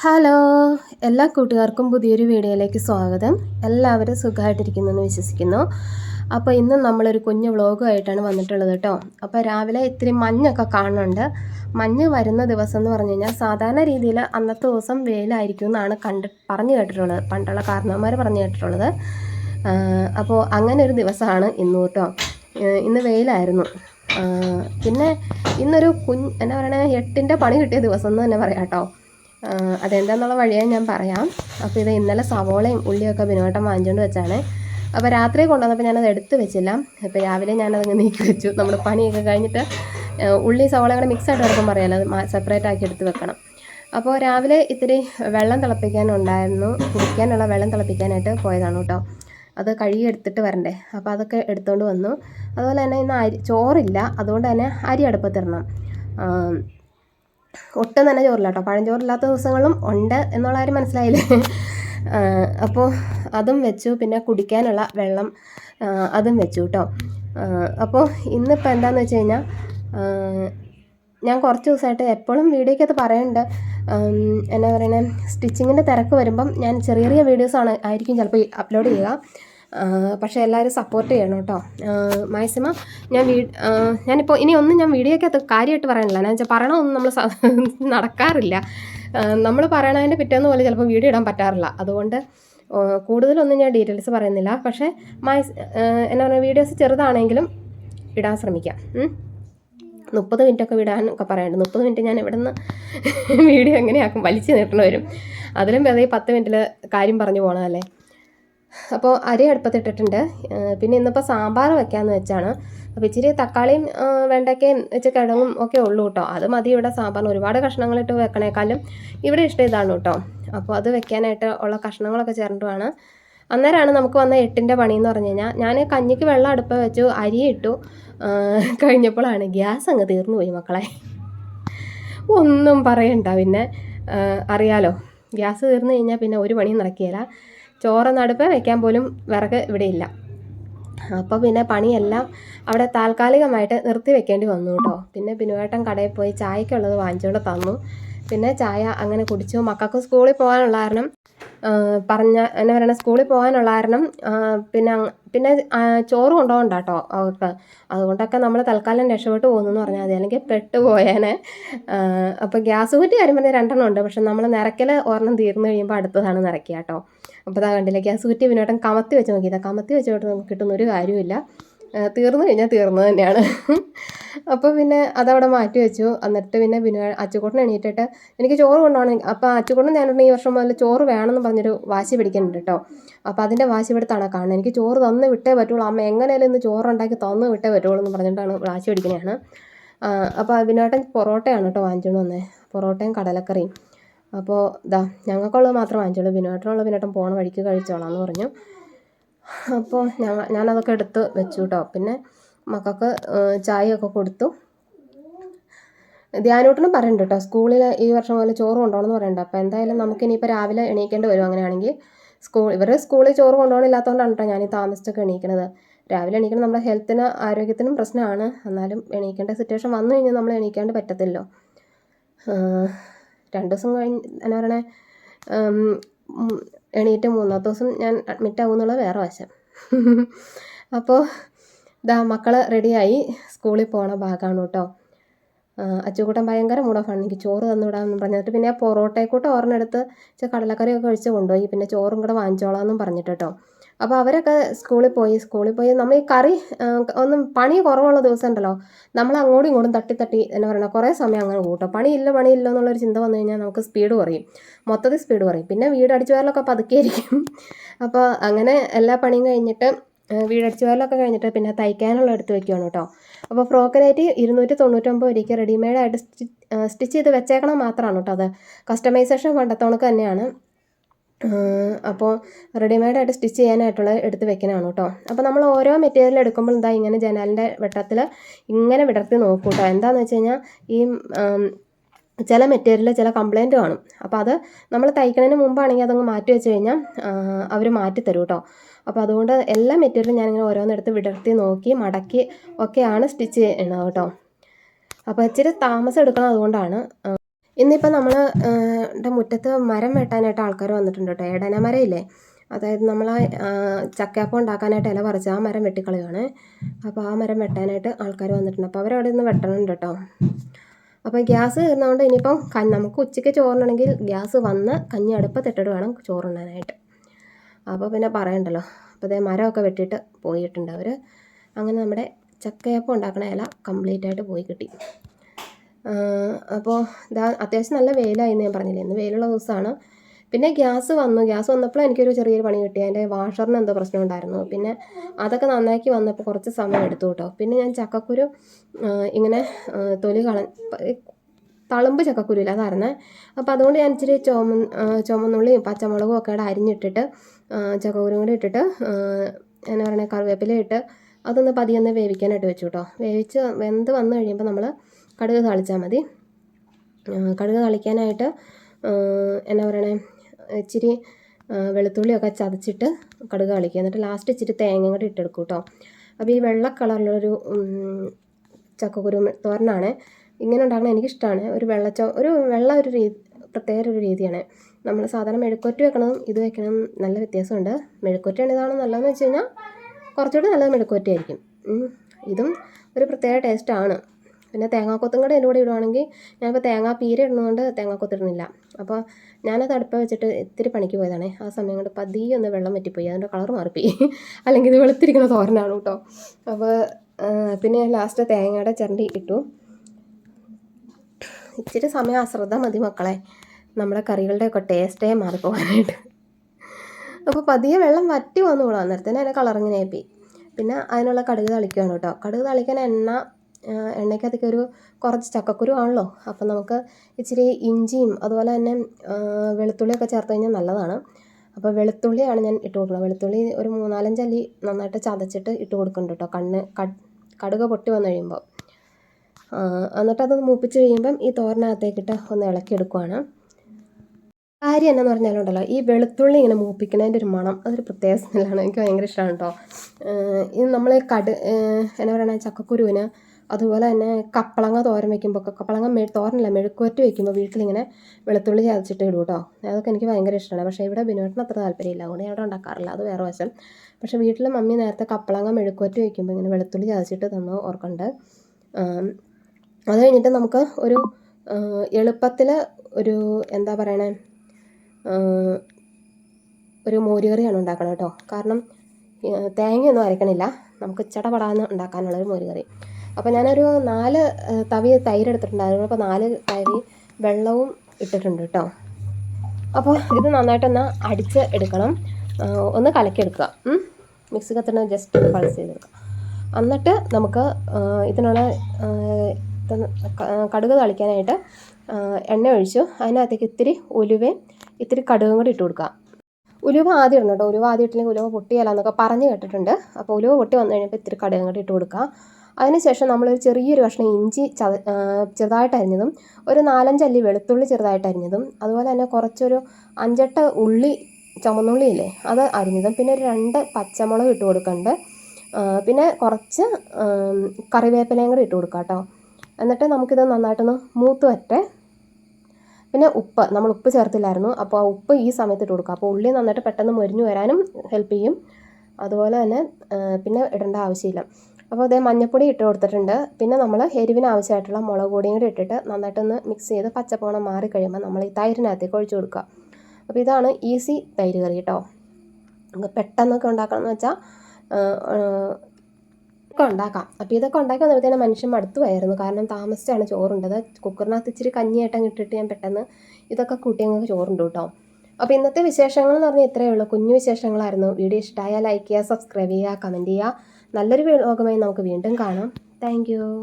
Hello എല്ലാ കൂട്ടുകാർക്കും പുതിയൊരു വീഡിയോയിലേക്ക് സ്വാഗതം. എല്ലാവരും സുഖമായിട്ടിരിക്കുന്നെന്ന് വിശ്വസിക്കുന്നു. അപ്പോൾ ഇന്ന് നമ്മളൊരു കുഞ്ഞു വ്ളോഗുമായിട്ടാണ് വന്നിട്ടുള്ളത് കേട്ടോ. അപ്പോൾ രാവിലെ ഇത്തിരി മഞ്ഞൊക്കെ കാണുന്നുണ്ട്. മഞ്ഞ് വരുന്ന ദിവസം എന്ന് പറഞ്ഞു കഴിഞ്ഞാൽ സാധാരണ രീതിയിൽ അന്നത്തെ ദിവസം വെയിലായിരിക്കും എന്നാണ് കണ്ട് പറഞ്ഞു കേട്ടിട്ടുള്ളത്. പണ്ടുള്ള കാരണവന്മാർ പറഞ്ഞു കേട്ടിട്ടുള്ളത്. അപ്പോൾ അങ്ങനെ ഒരു ദിവസമാണ് ഇന്ന് കേട്ടോ. ഇന്ന് വെയിലായിരുന്നു. പിന്നെ ഇന്നൊരു കുഞ്ഞ് എന്താ പറയണേ എട്ടിന്റെ പണി കിട്ടിയ ദിവസം എന്ന് തന്നെ പറയാം കേട്ടോ. അതെന്താന്നുള്ള വഴിയായി ഞാൻ പറയാം. അപ്പോൾ ഇത് ഇന്നലെ സവോളയും ഉള്ളിയൊക്കെ ബിനോട്ടം വാങ്ങിച്ചുകൊണ്ട് വെച്ചാണ്. അപ്പോൾ രാത്രി കൊണ്ടുവന്നപ്പോൾ ഞാനത് എടുത്ത് വെച്ചില്ല. അപ്പോൾ രാവിലെ ഞാനതങ്ങ് നീക്കി വെച്ചു. നമ്മൾ പണിയൊക്കെ കഴിഞ്ഞിട്ട് ഉള്ളി സവോള കൂടെ മിക്സ് ആയിട്ട് കിടക്കും പറയാമല്ലോ അത് സെപ്പറേറ്റ് ആക്കി എടുത്ത് വെക്കണം. അപ്പോൾ രാവിലെ ഇത്തിരി വെള്ളം തിളപ്പിക്കാനുണ്ടായിരുന്നു. കുടിക്കാനുള്ള വെള്ളം തിളപ്പിക്കാനായിട്ട് പോയതാണ് കേട്ടോ. അത് കഴുകി എടുത്തിട്ട് വരണ്ടേ. അപ്പോൾ അതൊക്കെ എടുത്തുകൊണ്ട് വന്നു. അതുപോലെ തന്നെ ഇന്ന് അരി ചോറില്ല. അതുകൊണ്ട് തന്നെ അരി അടുപ്പത്തിടണം. ആം, ഒട്ടും തന്നെ ചോറില്ല കേട്ടോ. പഴഞ്ചോറില്ലാത്ത ദിവസങ്ങളും ഉണ്ട് എന്നുള്ള കാര്യം മനസ്സിലായില്ലേ? അപ്പോൾ അതും വെച്ചു. പിന്നെ കുടിക്കാനുള്ള വെള്ളം അതും വെച്ചു കേട്ടോ. അപ്പോൾ ഇന്നിപ്പോൾ എന്താണെന്ന് വെച്ച് കഴിഞ്ഞാൽ ഞാൻ കുറച്ച് ദിവസമായിട്ട് എപ്പോഴും വീഡിയോയ്ക്കകത്ത് പറയുന്നുണ്ട് എന്നാ പറയണേ? സ്റ്റിച്ചിങ്ങിന്റെ തിരക്ക് വരുമ്പം ഞാൻ ചെറിയ ചെറിയ വീഡിയോസാണ് ആയിരിക്കും ചിലപ്പോൾ അപ്ലോഡ് ചെയ്യുക. പക്ഷേ എല്ലാവരും സപ്പോർട്ട് ചെയ്യണം കേട്ടോ. മാക്സിമം ഞാൻ വീ ഞാനിപ്പോൾ ഇനി ഒന്നും ഞാൻ വീഡിയോയ്ക്കകത്ത് കാര്യമായിട്ട് പറയാനില്ല. ഞാൻ വെച്ചാൽ പറയണമൊന്നും നമ്മൾ നടക്കാറില്ല. നമ്മൾ പറയണതിന്റെ പിറ്റേന്ന് പോലെ ചിലപ്പോൾ വീഡിയോ ഇടാൻ പറ്റാറില്ല. അതുകൊണ്ട് കൂടുതലൊന്നും ഞാൻ ഡീറ്റെയിൽസ് പറയുന്നില്ല. പക്ഷേ മാക്സ് എന്നാ പറയുക വീഡിയോസ് ചെറുതാണെങ്കിലും ഇടാൻ ശ്രമിക്കാം. മുപ്പത് മിനിറ്റൊക്കെ വിടാൻ ഒക്കെ പറയാനുണ്ട് മുപ്പത് മിനിറ്റ് ഞാൻ ഇവിടെ നിന്ന് വീഡിയോ എങ്ങനെയാക്കും? വലിച്ചു നീട്ടണ വരും അതിലും വേറെ പത്ത് മിനിറ്റിൽ കാര്യം പറഞ്ഞു പോകണമല്ലേ അപ്പോൾ അരി അടുപ്പത്തിട്ടിട്ടുണ്ട്. പിന്നെ ഇന്നിപ്പോൾ സാമ്പാർ വെക്കാമെന്ന് വെച്ചാണ്. അപ്പോൾ ഇച്ചിരി തക്കാളിയും വെണ്ടയ്ക്കയും വെച്ച് കിഴങ്ങും ഒക്കെ ഉള്ളൂ കേട്ടോ. അത് മതി ഇവിടെ സാമ്പാറിന് ഒരുപാട് കഷ്ണങ്ങളിട്ട് വെക്കണേക്കാളും ഇവിടെ ഇഷ്ടം ഇതാണ് കേട്ടോ. അപ്പോൾ അത് വെക്കാനായിട്ട് ഉള്ള കഷ്ണങ്ങളൊക്കെ ചേർന്നിട്ടുമാണ് അന്നേരമാണ് നമുക്ക് വന്ന എട്ടിന്റെ പണി എന്ന് പറഞ്ഞു കഴിഞ്ഞാൽ ഞാൻ കഞ്ഞിക്ക് വെള്ളം അടുപ്പ് വെച്ചു അരി ഇട്ടു. കഴിഞ്ഞപ്പോഴാണ് ഗ്യാസ് അങ്ങ് തീർന്നു പോയി മക്കളെ. ഒന്നും പറയണ്ട പിന്നെ. അറിയാലോ. ഗ്യാസ് തീർന്നു കഴിഞ്ഞാൽ പിന്നെ ഒരു പണിയും നടക്കുകയില്ല. ചോറ് അടുപ്പ് വെക്കാൻ പോലും വിറക് ഇവിടെ ഇല്ല. അപ്പോൾ പിന്നെ പണിയെല്ലാം അവിടെ താൽക്കാലികമായിട്ട് നിർത്തി വെക്കേണ്ടി വന്നു കേട്ടോ. പിന്നെ ബിനുവേട്ടൻ കടയിൽ പോയി ചായക്കുള്ളത് വാങ്ങിച്ചുകൊണ്ട് തന്നു. പിന്നെ ചായ അങ്ങനെ കുടിച്ചു. മക്കൾക്ക് സ്കൂളിൽ പോകാനുള്ള കാരണം പറഞ്ഞ എന്നാ പറയണ സ്കൂളിൽ പോകാനുള്ള കാരണം പിന്നെ പിന്നെ ചോറ് കൊണ്ടുപോകണ്ട കേട്ടോ അവർക്ക്. അതുകൊണ്ടൊക്കെ നമ്മൾ തൽക്കാലം രക്ഷപ്പെട്ട് പോകുന്നു എന്ന് പറഞ്ഞാൽ മതി. അല്ലെങ്കിൽ പെട്ട് പോയേനെ. അപ്പോൾ ഗ്യാസ് കുറ്റി കാര്യം പറഞ്ഞാൽ രണ്ടെണ്ണം ഉണ്ട്. പക്ഷെ നമ്മൾ നിറയ്ക്കൽ ഒരെണ്ണം തീർന്നു കഴിയുമ്പോൾ അടുത്തതാണ് നിറയ്ക്കുക കേട്ടോ അപ്പോൾ അതാ കണ്ടില്ല ഗ്യാസ് കുറ്റി പിന്നോട്ടം കമത്തി വെച്ച് നോക്കിയതാണ് കമത്തി വെച്ചോട്ട് നമുക്ക് കിട്ടുന്ന ഒരു കാര്യമില്ല തീർന്നു കഴിഞ്ഞാൽ തീർന്നു തന്നെയാണ്. അപ്പോൾ പിന്നെ അതവിടെ മാറ്റി വെച്ചു. എന്നിട്ട് പിന്നെ പിന്നെ അച്ചുകൂട്ടൻ എണീറ്റിട്ട് എനിക്ക് ചോറ് കൊണ്ടുപോകണം. അപ്പോൾ അച്ചുകൂട്ടൻ ഞാനുണ്ട്. ഈ വർഷം മുതൽ ചോറ് വേണമെന്ന് പറഞ്ഞൊരു വാശി പിടിക്കുന്നുണ്ട് കേട്ടോ അപ്പോൾ അതിന്റെ വാശി പിടുത്താണ് കാണുന്നത്. എനിക്ക് ചോറ് തന്ന് വിട്ടേ പറ്റുള്ളൂ. അമ്മ എങ്ങനെയാലും ഇന്ന് ചോറുണ്ടാക്കി തന്ന് വിട്ടേ പറ്റുള്ളൂ എന്ന് പറഞ്ഞിട്ടാണ് വാശി പിടിക്കുന്നതാണ് അപ്പോൾ അഭിനേട്ടൻ പൊറോട്ടയാണ് കേട്ടോ വാങ്ങിച്ചുകൊണ്ട് വന്നത് പൊറോട്ടയും കടലക്കറിയും. അപ്പോൾ ഇതാ ഞങ്ങൾക്കുള്ളത് മാത്രം വാങ്ങിച്ചോളൂ. ബിനോട്ടനുള്ളത് ബിനോട്ടൻ പോണ വഴിക്ക് കഴിച്ചോളാം എന്ന് പറഞ്ഞു. അപ്പോൾ ഞങ്ങൾ ഞാനതൊക്കെ എടുത്ത് വെച്ചു കേട്ടോ പിന്നെ മക്കൾക്ക് ചായയൊക്കെ കൊടുത്തു. ധ്യാനോട്ടിനും പറയണ്ട കേട്ടോ സ്കൂളിൽ ഈ വർഷം മുതൽ ചോറ് കൊണ്ടുപോകണം എന്ന് പറയുന്നുണ്ട് അപ്പോൾ എന്തായാലും നമുക്ക് ഇനിയിപ്പോൾ രാവിലെ എണീക്കേണ്ടി വരും അങ്ങനെയാണെങ്കിൽ സ്കൂൾ ഇവർ സ്കൂളിൽ ചോറ് കൊണ്ടുപോകണില്ലാത്തതുകൊണ്ടാണ് കേട്ടോ ഞാൻ ഈ താമസിച്ചൊക്കെ എണീക്കണത്. രാവിലെ എണീക്കണം നമ്മുടെ ഹെൽത്തിന് ആരോഗ്യത്തിനും പ്രശ്നമാണ്. എന്നാലും എണീക്കേണ്ട സിറ്റുവേഷൻ വന്നു കഴിഞ്ഞാൽ നമ്മൾ എണീക്കാണ്ട് പറ്റത്തില്ലോ. രണ്ട് ദിവസം കഴിഞ്ഞ് എന്നാ പറയണേ? എണീറ്റ് മൂന്നാമത്തെ ദിവസം ഞാൻ അഡ്മിറ്റ് ആകുമെന്നുള്ള വേറെ വശം. അപ്പോൾ ദാ മക്കൾ റെഡിയായി സ്കൂളിൽ പോണ ഭാഗമാണ് കേട്ടോ അച്ചുകൂട്ടൻ ഭയങ്കര മൂടോഫാണ് എനിക്ക് ചോറ് തന്നു വിടാമെന്ന് പറഞ്ഞിട്ട് പിന്നെ ആ പൊറോട്ടയെക്കൂട്ട് ഓർണെടുത്ത് കടലക്കറിയൊക്കെ കഴിച്ച് കൊണ്ടുപോയി. പിന്നെ ചോറും കൂടെ വാങ്ങിച്ചോളാം എന്നും പറഞ്ഞിട്ട് കേട്ടോ അപ്പോൾ അവരൊക്കെ സ്കൂളിൽ പോയി സ്കൂളിൽ പോയി. നമ്മൾ ഈ കറി ഒന്നും പണി കുറവുള്ള ദിവസം ഉണ്ടല്ലോ. നമ്മൾ അങ്ങോട്ടും ഇങ്ങോട്ടും തട്ടി തട്ടി എന്നാ പറയുന്നത് കുറേ സമയം അങ്ങനെ കൂട്ടും. പണിയില്ല പണിയില്ല എന്നുള്ളൊരു ചിന്ത വന്നു കഴിഞ്ഞാൽ നമുക്ക് സ്പീഡ് കുറയും. മൊത്തത്തിൽ സ്പീഡ് കുറയും. പിന്നെ വീട് അടിച്ചു വാരലൊക്കെ പതുക്കെയായിരിക്കും. അപ്പോൾ അങ്ങനെ എല്ലാ പണിയും കഴിഞ്ഞിട്ട് വീടടിച്ചു വരലൊക്കെ കഴിഞ്ഞിട്ട് പിന്നെ തയ്ക്കാനുള്ള എടുത്ത് വെക്കുകയാണ് കേട്ടോ. അപ്പോൾ ഫ്രോക്കിനായിട്ട് ഇരുന്നൂറ്റി തൊണ്ണൂറ്റൊമ്പത് രൂപയ്ക്ക് റെഡിമെയ്ഡായിട്ട് സ്റ്റിച്ച് ചെയ്ത് വെച്ചേക്കണം മാത്രമാണ് കേട്ടോ അത്. കസ്റ്റമൈസേഷൻ പണ്ടത്തോണക്ക് തന്നെയാണ്. അപ്പോൾ റെഡിമെയ്ഡായിട്ട് സ്റ്റിച്ച് ചെയ്യാനായിട്ടുള്ള എടുത്ത് വെക്കാനാണ് കേട്ടോ അപ്പോൾ നമ്മൾ ഓരോ മെറ്റീരിയൽ എടുക്കുമ്പോൾ എന്താ ഇങ്ങനെ ജനാലിന്റെ വെട്ടത്തിൽ ഇങ്ങനെ വിടർത്തി നോക്കൂ കേട്ടോ എന്താണെന്ന് വെച്ച് കഴിഞ്ഞാൽ ഈ ചില മെറ്റീരിയൽ ചില കംപ്ലൈന്റ് കാണും. അപ്പോൾ അത് നമ്മൾ തയ്ക്കുന്നതിന് മുമ്പാണെങ്കിൽ അതങ്ങ് മാറ്റി വെച്ച് കഴിഞ്ഞാൽ അവർ മാറ്റി തരും കേട്ടോ അപ്പോൾ അതുകൊണ്ട് എല്ലാ മെറ്റീരിയലും ഞാനിങ്ങനെ ഓരോന്നെടുത്ത് വിടർത്തി നോക്കി മടക്കി ഒക്കെയാണ് സ്റ്റിച്ച് ചെയ്യണത് കേട്ടോ അപ്പോൾ ഇച്ചിരി താമസം എടുക്കണം അതുകൊണ്ടാണ് ഇന്നിപ്പോൾ നമ്മൾ ടെ മുറ്റത്ത് മരം വെട്ടാനായിട്ട് ആൾക്കാർ വന്നിട്ടുണ്ട് കേട്ടോ ഏടന മരം ഇല്ലേ അതായത് നമ്മൾ ചക്കയപ്പം ഉണ്ടാക്കാനായിട്ട് ഇല പറിച്ച് ആ മരം വെട്ടിക്കളയാണ് അപ്പോൾ ആ മരം വെട്ടാനായിട്ട് ആൾക്കാർ വന്നിട്ടുണ്ട്. അപ്പോൾ അവരവിടെ നിന്ന് വെട്ടണുണ്ട് കേട്ടോ അപ്പോൾ ഗ്യാസ് തീർന്നതുകൊണ്ട് ഇനിയിപ്പം കഞ്ഞി നമുക്ക് ഉച്ചയ്ക്ക് ചോറുണ്ടെങ്കിൽ ഗ്യാസ് വന്ന് കഞ്ഞി അടുപ്പത്തിട്ടിട്ട് വേണം ചോറുണ്ണാനായിട്ട്. അപ്പോൾ പിന്നെ പറയണ്ടല്ലോ. അപ്പോൾ അതേ മരമൊക്കെ വെട്ടിയിട്ട് പോയിട്ടുണ്ട് അവർ അങ്ങനെ നമ്മുടെ ചക്കയപ്പം ഉണ്ടാക്കണ ഇല കംപ്ലീറ്റ് ആയിട്ട് പോയി കിട്ടി. അപ്പോൾ ഇതാ അത്യാവശ്യം നല്ല വെയിലായിരുന്നു ഞാൻ പറഞ്ഞില്ലേ. ഇന്ന് വെയിലുള്ള ദിവസമാണ്. പിന്നെ ഗ്യാസ് വന്നു. ഗ്യാസ് വന്നപ്പോൾ എനിക്കൊരു ചെറിയൊരു പണി കിട്ടി. അതിന്റെ വാഷറിന് എന്തോ പ്രശ്നം ഉണ്ടായിരുന്നു. പിന്നെ അതൊക്കെ നന്നാക്കി വന്നപ്പോൾ കുറച്ച് സമയം എടുത്തു കേട്ടോ. പിന്നെ ഞാൻ ചക്കക്കുരു ഇങ്ങനെ തൊലി കള തളുമ്പ് ചക്കക്കുരു ഇല്ല അതായിരുന്നേ. അപ്പോൾ അതുകൊണ്ട് ഞാൻ ഇച്ചിരി ചുമ ചുമന്നുള്ളിയും പച്ചമുളകും ഒക്കെ അരിഞ്ഞിട്ടിട്ട് ചക്കക്കുരും കൂടി ഇട്ടിട്ട് എന്നാ പറയുക കറിവേപ്പില ഇട്ട് അതൊന്ന് പതിയൊന്ന് വേവിക്കാനായിട്ട് വെച്ചു കേട്ടോ. വേവിച്ച് വെന്ത് വന്നു കഴിയുമ്പോൾ നമ്മൾ കടുക് താളിച്ചാൽ മതി. കടുക് താളിക്കാനായിട്ട് എന്നാ പറയണേ ഇച്ചിരി വെളുത്തുള്ളിയൊക്കെ ചതച്ചിട്ട് കടുക് കളിക്കുക എന്നിട്ട് ലാസ്റ്റ് ഇച്ചിരി തേങ്ങ കൂടി ഇട്ടെടുക്കും കേട്ടോ അപ്പോൾ ഈ വെള്ള കളറിലുള്ളൊരു ചക്കക്കുരു തോരനാണ്. ഇങ്ങനെ ഉണ്ടാക്കണത് എനിക്കിഷ്ടമാണ് ഒരു വെള്ളച്ച ഒരു വെള്ള ഒരു രീതി പ്രത്യേക ഒരു രീതിയാണ്. നമ്മൾ സാധാരണ മെഴുക്കൊറ്റ വെക്കണതും ഇത് വെക്കണതും നല്ല വ്യത്യാസമുണ്ട്. മെഴുക്കൊറ്റയാണ് ഇതാണ് നല്ലതെന്ന് വെച്ച് കഴിഞ്ഞാൽ കുറച്ചുകൂടി നല്ലത് മെഴുക്കൊറ്റയായിരിക്കും ഇതും ഒരു പ്രത്യേക ടേസ്റ്റാണ് പിന്നെ തേങ്ങാക്കൊത്തും കൂടെ അതിന്റെ കൂടെ ഇടുവാണെങ്കിൽ ഞാനിപ്പോൾ തേങ്ങാ പീര ഇടുന്നതുകൊണ്ട് തേങ്ങാക്കൊത്തിടുന്നില്ല അപ്പോൾ ഞാനത് അടുപ്പ വെച്ചിട്ട് ഇത്തിരി പണിക്ക് പോയതാണേ. ആ സമയം കൊണ്ട് പതിയെ ഒന്ന് വെള്ളം വറ്റിപ്പോയി. അതിന്റെ കളർ മാറിപ്പോയി. അല്ലെങ്കിൽ ഇത് വെളുത്തിരിക്കുന്ന തോരനാണ് കേട്ടോ. അപ്പോൾ പിന്നെ ലാസ്റ്റ് തേങ്ങയുടെ ചിരണ്ടി ഇട്ടു. ഇച്ചിരി സമയം അശ്രദ്ധ മതി മക്കളെ. നമ്മുടെ കറികളുടെയൊക്കെ ടേസ്റ്റേ മാറിപ്പോകാനായിട്ട്. അപ്പോൾ പതിയെ വെള്ളം വറ്റി വന്നുകൂടാ അന്നേരത്തേന് അതിന്റെ കളറിങ്ങനെ ആയിപ്പോയി പിന്നെ അതിനുള്ള കടുക് തളിക്കുകയാണ് കേട്ടോ. കടുക് തളിക്കാൻ എണ്ണ എണ്ണയ്ക്കകത്തേക്ക് ഒരു കുറച്ച് ചക്കക്കുരു ആണല്ലോ. അപ്പം നമുക്ക് ഇച്ചിരി ഇഞ്ചിയും അതുപോലെ തന്നെ വെളുത്തുള്ളിയൊക്കെ ചേർത്ത് കഴിഞ്ഞാൽ നല്ലതാണ്. അപ്പോൾ വെളുത്തുള്ളിയാണ് ഞാൻ ഇട്ട് കൊടുക്കുന്നത്. വെളുത്തുള്ളി ഒരു മൂന്നാലഞ്ച് അല്ലി നന്നായിട്ട് ചതച്ചിട്ട് ഇട്ട് കൊടുക്കുന്നുണ്ട് കേട്ടോ. കണ്ണ് കടുക് പൊട്ടി വന്നു കഴിയുമ്പോൾ എന്നിട്ടത് മൂപ്പിച്ച് കഴിയുമ്പം ഈ തോരനകത്തേക്കിട്ട് ഒന്ന് ഇളക്കി എടുക്കുവാണ്. കാര്യം എന്നാന്ന് പറഞ്ഞാലുണ്ടല്ലോ ഈ വെളുത്തുള്ളി ഇങ്ങനെ മൂപ്പിക്കുന്നതിന്റെ ഒരു മണം അതൊരു പ്രത്യേക സ്മെല്ലാണ്. എനിക്ക് ഭയങ്കര ഇഷ്ടമാണ് കേട്ടോ. ഇത് നമ്മൾ കട് എന്നാ പറയുക ചക്കക്കുരുവിന് അതുപോലെ തന്നെ കപ്പളങ്ങ തോരൻ വെക്കുമ്പോൾ ഒക്കെ കപ്പളങ്ങ തോരനല്ല മെഴുക്കുവരട്ടി വെക്കുമ്പോൾ വീട്ടിലിങ്ങനെ വെളുത്തുള്ളി ചതച്ചിട്ട് ഇടും കേട്ടോ അതൊക്കെ എനിക്ക് ഭയങ്കര ഇഷ്ടമാണ് പക്ഷേ ഇവിടെ ബിനോട്ടിന് അത്ര താല്പര്യമില്ല അതുകൊണ്ട് ഞാൻ ഇവിടെ ഉണ്ടാക്കാറില്ല. അത് വേറെ വശം. പക്ഷേ വീട്ടിൽ മമ്മി നേരത്തെ കപ്പളങ്ങ മെഴുക്കുവരട്ടി വെക്കുമ്പോൾ ഇങ്ങനെ വെളുത്തുള്ളി ചതച്ചിട്ട് തന്നു ഓർക്കുന്നുണ്ട് അത് കഴിഞ്ഞിട്ട് നമുക്ക് ഒരു എളുപ്പത്തിൽ ഒരു എന്താ പറയണേ ഒരു മോരുകറിയാണ് ഉണ്ടാക്കണം കേട്ടോ കാരണം തേങ്ങയൊന്നും അരക്കണില്ല. നമുക്ക് ചടപടാന്ന് ഉണ്ടാക്കാനുള്ളൊരു മോരുകറി. അപ്പോൾ ഞാനൊരു നാല് തവി തൈര് എടുത്തിട്ടുണ്ടായിരുന്നു. അപ്പോൾ നാല് തവി വെള്ളവും ഇട്ടിട്ടുണ്ട് കേട്ടോ അപ്പോൾ ഇത് നന്നായിട്ടൊന്ന് അടിച്ച് എടുക്കണം. ഒന്ന് കലക്കിയെടുക്കുക. മിക്സി കത്തണ ജസ്റ്റ് ഒന്ന് പൾസ് ചെയ്തെടുക്കുക. എന്നിട്ട് നമുക്ക് ഇതിനുള്ള കടുക് തളിക്കാനായിട്ട് എണ്ണ ഒഴിച്ചു. അതിനകത്തേക്ക് ഇത്തിരി ഉലുവയും ഇത്തിരി കടുകും കൂടി ഇട്ട് കൊടുക്കുക. ഉലുവ ആദ്യം ഇടണം കേട്ടോ ഉലുവ ആദ്യം ഇട്ടില്ലെങ്കിൽ ഉലുവ പൊട്ടിയാലെന്നൊക്കെ പറഞ്ഞ് കേട്ടിട്ടുണ്ട്. അപ്പോൾ ഉലുവ പൊട്ടി വന്നു കഴിഞ്ഞപ്പോൾ ഇത്തിരി കടുകും കൂടി ഇട്ട് കൊടുക്കുക. അതിനുശേഷം നമ്മളൊരു ചെറിയൊരു കഷ്ണം ഇഞ്ചി ചത ചെറുതായിട്ട് അരിഞ്ഞതും ഒരു നാലഞ്ചല്ലി വെളുത്തുള്ളി ചെറുതായിട്ട് അരിഞ്ഞതും അതുപോലെ തന്നെ കുറച്ചൊരു അഞ്ചെട്ട് ഉള്ളി ചുമന്നുള്ളി ഇല്ലേ അത് അരിഞ്ഞതും പിന്നെ ഒരു രണ്ട് പച്ചമുളക് ഇട്ട് കൊടുക്കുന്നുണ്ട് പിന്നെ കുറച്ച് കറിവേപ്പിലയും കൂടി ഇട്ട് കൊടുക്കാം കേട്ടോ. എന്നിട്ട് നമുക്കിത് നന്നായിട്ടൊന്ന് മൂത്ത് വറ്റേ പിന്നെ ഉപ്പ് നമ്മൾ ഉപ്പ് ചേർത്തില്ലായിരുന്നു അപ്പോൾ ആ ഉപ്പ് ഈ സമയത്ത് ഇട്ട് കൊടുക്കുക അപ്പോൾ ഉള്ളി നന്നായിട്ട് പെട്ടെന്ന് മുരിഞ്ഞു വരാനും ഹെൽപ്പ് ചെയ്യും. അതുപോലെ തന്നെ പിന്നെ ഇടേണ്ട ആവശ്യമില്ല. അപ്പോൾ അതേ മഞ്ഞപ്പൊടി ഇട്ട് കൊടുത്തിട്ടുണ്ട്. പിന്നെ നമ്മൾ എരിവിന് ആവശ്യമായിട്ടുള്ള മുളക് പൊടിയും കൂടി ഇട്ടിട്ട് നന്നായിട്ടൊന്ന് മിക്സ് ചെയ്ത് പച്ചപ്പോണം മാറി കഴിയുമ്പോൾ നമ്മൾ ഈ തൈരിനകത്തേക്ക് ഒഴിച്ചു കൊടുക്കുക. അപ്പോൾ ഇതാണ് ഈസി തൈര് കറി കേട്ടോ. നമുക്ക് പെട്ടെന്നൊക്കെ ഉണ്ടാക്കണം എന്ന് വെച്ചാൽ ഒക്കെ ഉണ്ടാക്കാം. അപ്പോൾ ഇതൊക്കെ ഉണ്ടാക്കി വന്നപ്പോഴത്തേനും മനുഷ്യൻ മടുത്തുമായിരുന്നു കാരണം താമസിച്ചാണ് ചോറുണ്ടത്. കുക്കറിനകത്ത് ഇച്ചിരി കഞ്ഞിയായിട്ടങ്ങ് ഇട്ടിട്ട് ഞാൻ പെട്ടെന്ന് ഇതൊക്കെ കൂട്ടി അങ്ങ് ചോറുണ്ട് കേട്ടോ. അപ്പോൾ ഇന്നത്തെ വിശേഷങ്ങൾ എന്ന് പറഞ്ഞാൽ ഇത്രയേ ഉള്ളൂ. കുഞ്ഞു വിശേഷങ്ങളായിരുന്നു. വീഡിയോ ഇഷ്ടമായാൽ ലൈക്ക് ചെയ്യുക സബ്സ്ക്രൈബ് ചെയ്യുക കമന്റ് ചെയ്യുക. നല്ലൊരു വ്ലോഗുമായി നമുക്ക് വീണ്ടും കാണാം. താങ്ക്